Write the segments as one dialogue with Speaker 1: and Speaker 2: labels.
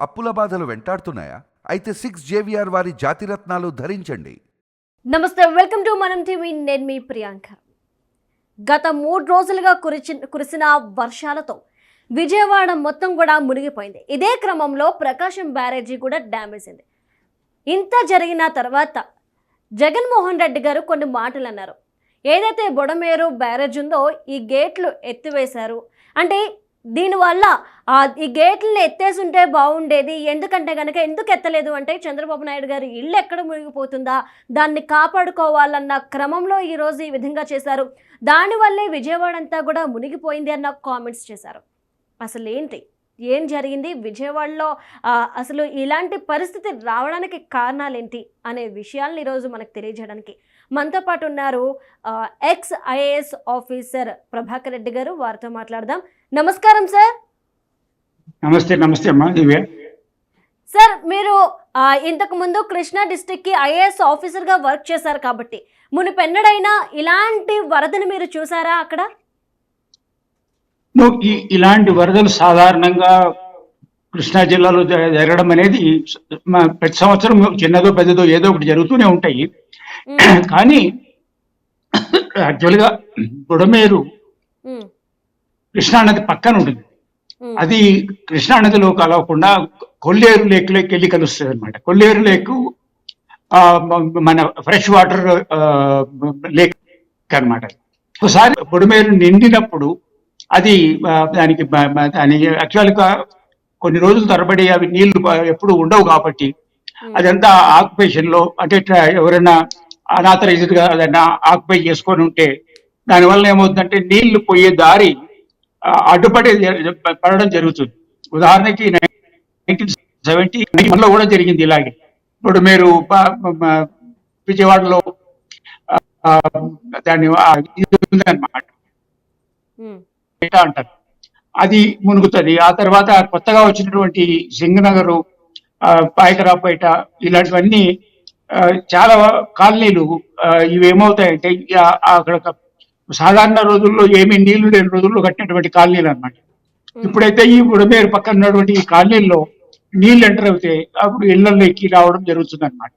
Speaker 1: అప్పుల బాధలు వెంటాడుతున్నాయా? అయితే సిక్స్ జేవిఆర్ వారి జాతిరత్నాలు ధరించండి.
Speaker 2: నమస్తే వెల్కమ్ టు మనం టీవీ. నేను మీ ప్రియాంక. గత మూడు రోజులుగా కురిచి కురిసిన వర్షాలతో విజయవాడ మొత్తం కూడా మునిగిపోయింది. ఇదే క్రమంలో ప్రకాశం బ్యారేజీ కూడా డ్యామేజ్ అయింది. ఇంత జరిగిన తర్వాత జగన్మోహన్ రెడ్డి గారు కొన్ని మాటలు అన్నారు. ఏదైతే బొడమేరు బ్యారేజ్ ఉందో ఈ గేట్లు ఎత్తివేశారు. అంటే దీనివల్ల ఈ గేట్లను ఎత్తేసి ఉంటే బాగుండేది ఎందుకంటే కనుక ఎందుకు ఎత్తలేదు అంటే చంద్రబాబు నాయుడు గారి ఇల్లు ఎక్కడ మునిగిపోతుందా? దాన్ని కాపాడుకోవాలన్న క్రమంలో ఈరోజు ఈ విధంగా చేశారు. దానివల్లే విజయవాడ అంతా కూడా మునిగిపోయింది అన్న కామెంట్స్ చేశారు. అసలు ఏంటి? ఏం జరిగింది? విజయవాడలో అసలు ఇలాంటి పరిస్థితి రావడానికి కారణాలేంటి? అనే విషయాలను ఈరోజు మనకు తెలియజేయడానికి మనతో పాటు ఉన్నారు ex IAS officer Prabhakar Reddy garu. వారితో మాట్లాడదాం. నమస్కారం సార్.
Speaker 3: నమస్తే నమస్తే అమ్మా దివ్య.
Speaker 2: సార్ మీరు ఇంతకు ముందు కృష్ణా డిస్టిక్కి ఐఏఎస్ ఆఫీసర్గా వర్క్ చేశారు కాబట్టి మునిపెన్నడైనా ఇలాంటి వరదను మీరు చూసారా అక్కడ?
Speaker 3: ఇలాంటి వరదలు సాధారణంగా కృష్ణా జిల్లాలో జరగడం అనేది ప్రతి సంవత్సరం చిన్నదో పెద్దదో ఏదో ఒకటి జరుగుతూనే ఉంటాయి. కానీ యాక్చువల్గా బుడమేరు కృష్ణా నది పక్కన ఉంటుంది అది కృష్ణా నదిలో కలవకుండా కొల్లేరు లేక్లోకి వెళ్ళి కలుస్తుంది అనమాట కొల్లేరు లేక్ మన ఫ్రెష్ వాటర్ లేక్ అన్నమాట. ఒకసారి బుడమేరు నిండినప్పుడు అది దానికి బ- బ- దాని యాక్చువల్గా కొన్ని రోజుల తరబడి అవి నీళ్ళు ఎప్పుడు ఉండవు కాబట్టి అదంతా ఆక్యుపేషన్లో అంటే ఎవరైనా అనాథరైజ్డ్గా అదన్నా ఆక్యుపై చేసుకొని ఉంటే దానివల్ల ఏమవుతుందంటే నీళ్ళు పోయే దారి అడ్డుపడి పడడం జరుగుతుంది. ఉదాహరణకి నైన్టీన్ సెవెంటీ లో కూడా జరిగింది ఇలాగే. ఇప్పుడు మీరు విజయవాడలో దాన్ని ఉందన్నమాట. అంటారు. అది మునుగుతుంది. ఆ తర్వాత కొత్తగా వచ్చినటువంటి సింగనగరు పాయకరాపేట ఇలాంటివన్నీ చాలా కాలనీలు ఇవి ఏమవుతాయంటే అక్కడ సాధారణ రోజుల్లో ఏమీ నీళ్ళు లేని రోజుల్లో కట్టినటువంటి కాలనీలు అన్నమాట
Speaker 2: ఉమ్.
Speaker 3: ఇప్పుడైతే ఈ బుడమేరు పక్కన ఉన్నటువంటి ఈ కాలనీల్లో నీళ్ళు ఎంటర్ అవుతే అప్పుడు ఇళ్ళలో ఎక్కి రావడం జరుగుతుంది అనమాట.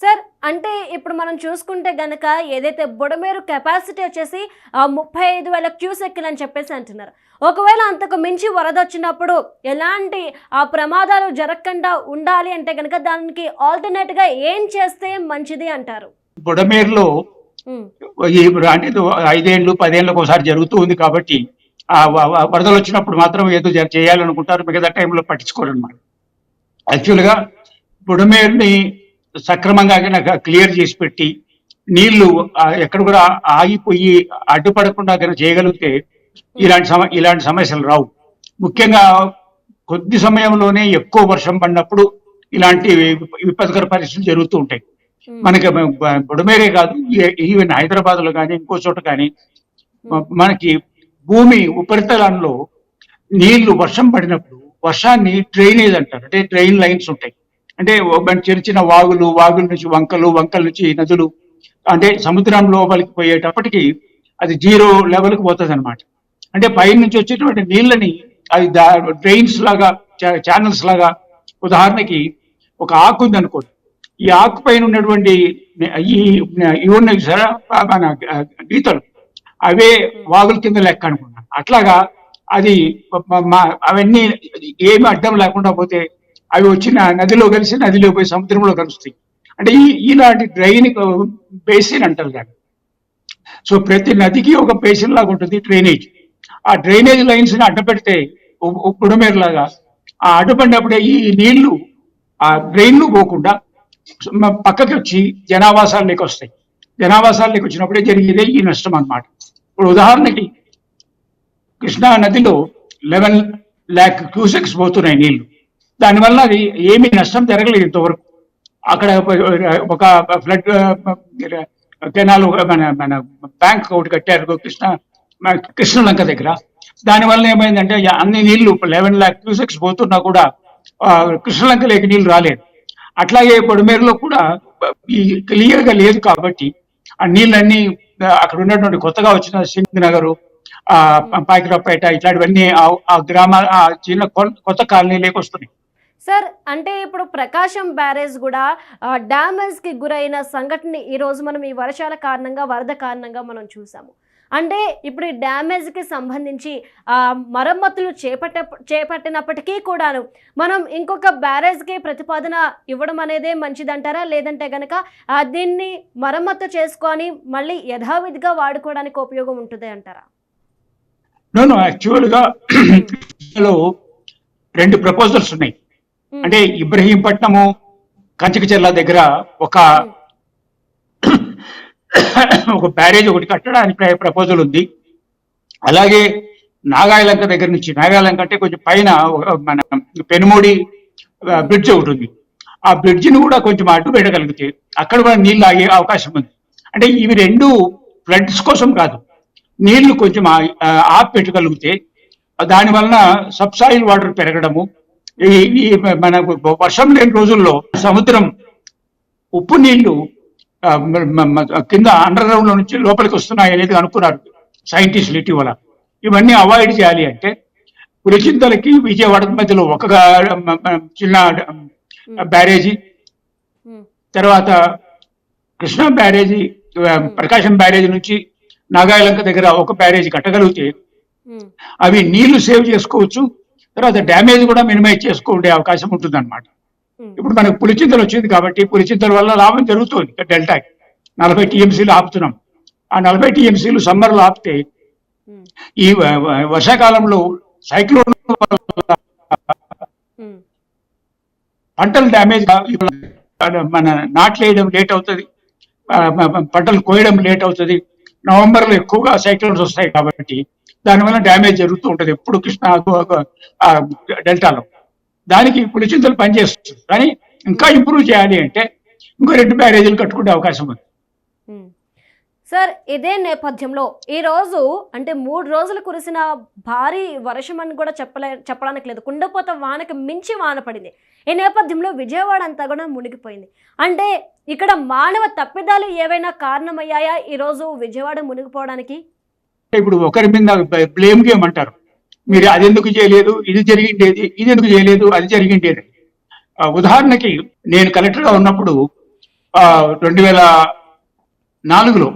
Speaker 2: సార్ అంటే ఇప్పుడు మనం చూసుకుంటే గనక ఏదైతే బుడమేరు కెపాసిటీ వచ్చేసి ఆ, ముప్పై ఐదు వేల క్యూసెక్కులు అని చెప్పేసి అంటున్నారు ఒకవేళ అంతకు మించి వరద వచ్చినప్పుడు ఎలాంటి ఆ ప్రమాదాలు జరగకుండా ఉండాలి అంటే గనక దానికి ఆల్టర్నేట్గా ఏం చేస్తే మంచిది అంటారు
Speaker 3: బుడమేరులో అంటే ఐదేళ్ళు పదేళ్ళకి ఒకసారి జరుగుతూ ఉంది కాబట్టి ఆ వరదలు వచ్చినప్పుడు మాత్రం ఏదో చేయాలనుకుంటారు. మిగతా టైంలో పట్టించుకోరు అనమాట యాక్చువల్గా బుడమేరుని సక్రమంగా కనుక క్లియర్ చేసి పెట్టి నీళ్ళు ఎక్కడ కూడా ఆగిపోయి అడ్డుపడకుండా కనుక చేయగలిగితే ఇలాంటి సమ ఇలాంటి సమస్యలు రావు. ముఖ్యంగా కొద్ది సమయంలోనే ఎక్కువ వర్షం పడినప్పుడు ఇలాంటి విప- విపత్కర పరిస్థితులు జరుగుతూ ఉంటాయి. మనకి బుడమేరే కాదు ఈవెన్ హైదరాబాద్లో కానీ ఇంకో చోట కానీ మనకి భూమి ఉపరితలంలో నీళ్ళు వర్షం పడినప్పుడు వర్షాన్ని డ్రైనేజ్ అంటారు. అంటే డ్రైన్ లైన్స్ ఉంటాయి. అంటే చిన్న చిన్న వాగులు వాగుల నుంచి వంకలు వంకల నుంచి నదులు అంటే సముద్రం లోపలికి పోయేటప్పటికి అది జీరో లెవెల్కి పోతుంది అనమాట అంటే పై నుంచి వచ్చేటువంటి నీళ్ళని అది డ్రైన్స్ లాగా ఛానల్స్ లాగా ఉదాహరణకి ఒక ఆకు ఉంది అనుకోండి ఈ ఆకు పైన ఉన్నటువంటి ఈ ఇవి ఉన్నాయి సరే మన గీతలు అవే వాగుల కింద లెక్క అనుకున్నాను. అట్లాగా అది అవన్నీ ఏమి అడ్డం లేకుండా పోతే అవి వచ్చిన నదిలో కలిసి నదిలో పోయి సముద్రంలో కలుస్తాయి. అంటే ఈ ఇలాంటి డ్రైన్ బేసిన్ అంటారు దాన్ని. సో ప్రతి నదికి ఒక బేసిన్ లాగా ఉంటుంది డ్రైనేజ్. ఆ డ్రైనేజ్ లైన్స్ని అడ్డపెడితే బుడమేరులాగా ఆ అడ్డపడినప్పుడే ఈ నీళ్ళు ఆ డ్రైన్లు పోకుండా పక్కకి వచ్చి జనావాసాల్లోకి వస్తాయి. జనావాసాల్లోకి వచ్చినప్పుడే జరిగేదే ఈ నష్టం అన్నమాట. ఇప్పుడు ఉదాహరణకి కృష్ణా నదిలో లెవెన్ ల్యాక్ క్యూసెక్స్ పోతున్నాయి నీళ్ళు. దానివల్ల అది ఏమీ నష్టం జరగలేదు ఇంతవరకు. అక్కడ ఒక ఫ్లడ్ కెనాల్ మన మన బ్యాంక్ ఒకటి కట్టారు కృష్ణ కృష్ణలంక దగ్గర. దానివల్ల ఏమైందంటే అన్ని నీళ్ళు లెవెన్ ల్యాక్ క్యూసెక్స్ పోతున్నా కూడా ఆ, కృష్ణలంకలోకి నీళ్ళు రాలేదు. అట్లాగే పొడిమేరలో కూడా క్లియర్గా లేదు కాబట్టి ఆ నీళ్ళన్నీ అక్కడ ఉన్నటువంటి కొత్తగా వచ్చిన సింగ్ నగర్ ఆ పాకిరాపేట ఇట్లాంటివన్నీ ఆ- ఆ గ్రామ ఆ చిన్న కొత్త కాలనీలోకి వస్తున్నాయి.
Speaker 2: సార్ అంటే ఇప్పుడు ప్రకాశం బ్యారేజ్ కూడా డ్యామేజ్కి గురైన సంఘటన ఈ రోజు మనం ఈ వర్షాల కారణంగా వరద కారణంగా మనం చూసాము. అంటే ఇప్పుడు ఈ డ్యామేజ్కి సంబంధించి ఆ, మరమ్మతులు చేపట్ట చేపట్టినప్పటికీ కూడాను మనం ఇంకొక బ్యారేజ్కి ప్రతిపాదన ఇవ్వడం అనేదే మంచిదంటారా? లేదంటే గనక ఆ, దీన్ని మరమ్మతు చేసుకొని మళ్ళీ యథావిధిగా వాడుకోవడానికి ఉపయోగం ఉంటుంది అంటారా?
Speaker 3: నేను యాక్చువల్గా లో రెండు ప్రపోజల్స్ ఉన్నాయి. అంటే ఇబ్రహీంపట్నము కంచకచెర్ల దగ్గర ఒక ఒక బ్యారేజ్ ఒకటి కట్టడానికి ప్రపోజల్ ఉంది. అలాగే నాగాయలంక దగ్గర నుంచి నాగాలంక అంటే కొంచెం పైన మన పెనుమూడి బ్రిడ్జ్ ఒకటి ఉంది. ఆ బ్రిడ్జిని కూడా కొంచెం అడ్డు పెట్టగలిగితే అక్కడ కూడా నీళ్ళు ఆగే అవకాశం ఉంది. అంటే ఇవి రెండు ఫ్లడ్స్ కోసం కాదు. నీళ్ళు కొంచెం ఆపి పెట్టగలిగితే దాని వలన సబ్సాయిల్ వాటర్ పెరగడము. ఈ మన వర్షం లేని రోజుల్లో సముద్రం ఉప్పు నీళ్ళు కింద అండర్ గ్రౌండ్లో నుంచి లోపలికి వస్తున్నాయి అనేది అనుకున్నారు సైంటిస్టులు ఇటీవల. ఇవన్నీ అవాయిడ్ చేయాలి అంటే పులిచింతలకి విజయవాడ మధ్యలో ఒక చిన్న బ్యారేజీ తర్వాత కృష్ణా బ్యారేజీ ప్రకాశం బ్యారేజీ నుంచి నాగాయలంక దగ్గర ఒక బ్యారేజీ కట్టగలిగితే అవి నీళ్ళు సేవ్ చేసుకోవచ్చు తర్వాత డ్యామేజ్ కూడా మినిమైజ్ చేసుకుంటే అవకాశం ఉంటుంది ఇప్పుడు మనకు పులిచింతలు వచ్చింది కాబట్టి పులిచింతల వల్ల లాభం జరుగుతుంది డెల్టాకి నలభై టీఎంసీలు ఆపుతున్నాం. ఆ నలభై టీఎంసీలు సమ్మర్లో ఆపితే ఈ వర్షాకాలంలో సైక్లోన్ పంటలు డ్యామేజ్ మన నాట్లేయడం లేట్ అవుతుంది. పంటలు కోయడం లేట్ అవుతుంది. నవంబర్లో ఎక్కువగా సైక్లోన్స్ వస్తాయి కాబట్టి దానివల్ల డ్యామేజ్ జరుగుతూ ఉంటది. ఎప్పుడు కృష్ణా డెల్టాలో. దానికి పులిచింతలు పనిచేస్తుంది కానీ ఇంకా ఇంప్రూవ్ చేయాలి అంటే ఇంకో రెండు బ్యారేజీలు కట్టుకునే అవకాశం ఉంది.
Speaker 2: సార్ ఇదే నేపథ్యంలో ఈ రోజు అంటే మూడు రోజులు కురిసిన భారీ వర్షం అని కూడా చెప్పలే చెప్పడానికి లేదు. కుండపోత వానకి మించి వాన పడింది. ఈ నేపథ్యంలో విజయవాడ అంతా కూడా మునిగిపోయింది. అంటే ఇక్కడ మానవ తప్పిదాలు ఏవైనా కారణమయ్యాయా ఈ రోజు విజయవాడ మునిగిపోవడానికి?
Speaker 3: ఇప్పుడు ఒకరి మీద బ్లేమ్ గేమ్ అంటారు మీరు అది ఎందుకు చేయలేదు? ఇది జరిగిండేది ఇది ఎందుకు చేయలేదు? అది జరిగిండేది. ఉదాహరణకి నేను కలెక్టర్గా ఉన్నప్పుడు రెండు వేల నాలుగులో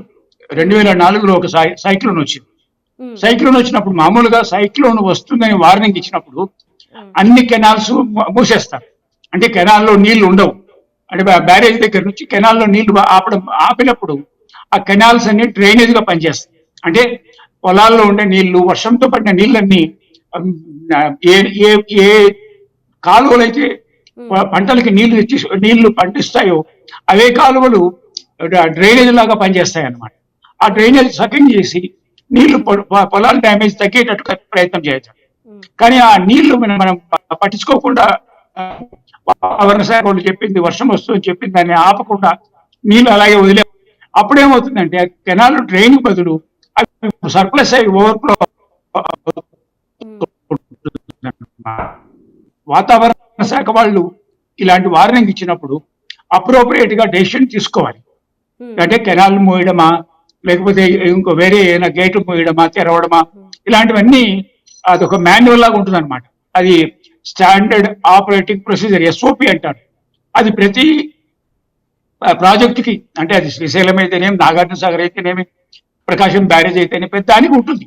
Speaker 3: రెండు వేల నాలుగులో ఒక సై- సైక్లోన్ వచ్చింది. సైక్లోన్ వచ్చినప్పుడు మామూలుగా సైక్లోన్ వస్తుందని వార్నింగ్ ఇచ్చినప్పుడు అన్ని కెనాల్స్ మూసేస్తారు. అంటే కెనాల్లో నీళ్ళు ఉండవు. అంటే బ్యా- బ్యారేజ్ దగ్గర నుంచి కెనాల్లో నీళ్ళు ఆపడం ఆపినప్పుడు ఆ కెనాల్స్ అన్ని డ్రైనేజ్గా పనిచేస్తాయి. అంటే పొలాల్లో ఉండే నీళ్ళు వర్షంతో పడిన నీళ్ళన్నీ ఏ ఏ ఏ కాలువలు అయితే పంటలకి నీళ్ళు తెచ్చి నీళ్ళు పండిస్తాయో అవే కాలువలు డ్రైనేజ్ లాగా పనిచేస్తాయి అన్నమాట ఆ డ్రైనేజ్ సకింగ్ చేసి నీళ్ళు పొలాల డ్యామేజ్ తగ్గేటట్టుగా ప్రయత్నం చేయొచ్చు. కానీ ఆ నీళ్ళు మనం మనం పట్టించుకోకుండా ఆ, వాతావరణ శాఖ వాళ్ళు చెప్పింది వర్షం వస్తుందని చెప్పింది దాన్ని ఆపకుండా నీళ్ళు అలాగే వదిలే అప్పుడేమవుతుందంటే కెనాల్ డ్రైన్ బదులు సర్ప్లస్ అయ్యి ఓవర్ఫ్లో వాతావరణ శాఖ వాళ్ళు ఇలాంటి వార్నింగ్ ఇచ్చినప్పుడు అప్రోప్రియేట్గా డెసిషన్ తీసుకోవాలి.
Speaker 2: ఉమ్,
Speaker 3: అంటే కెనాల్ మూయడమా లేకపోతే ఇంకో వేరే ఏదైనా గేట్ మూయడమా తెరవడమా ఇలాంటివన్నీ అదొక మాన్యువల్ లాగా ఉంటుంది అనమాట అది స్టాండర్డ్ ఆపరేటింగ్ ప్రొసీజర్ ఎస్ఓపి అంటారు. అది ప్రతి ప్రాజెక్ట్కి అంటే అది శ్రీశైలం అయితేనేమి నాగార్జున సాగర్ అయితేనేమి ప్రకాశం బ్యారేజ్ అయితేనే ప్రతి దానికి ఉంటుంది.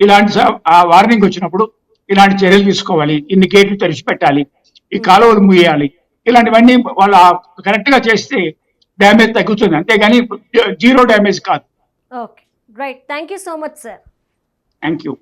Speaker 3: ఇలాంటి ఆ వార్నింగ్ వచ్చినప్పుడు ఇలాంటి చర్యలు తీసుకోవాలి. ఇన్ని గేట్లు తెరిచిపెట్టాలి. ఈ కాలువలు మూయాలి ఇలాంటివన్నీ వాళ్ళు కరెక్ట్గా చేస్తే డ్యామేజ్ తగ్గుతుంది. అంతేగాని జీరో డ్యామేజ్ కాదు.
Speaker 2: Okay right thank you so much sir
Speaker 3: thank you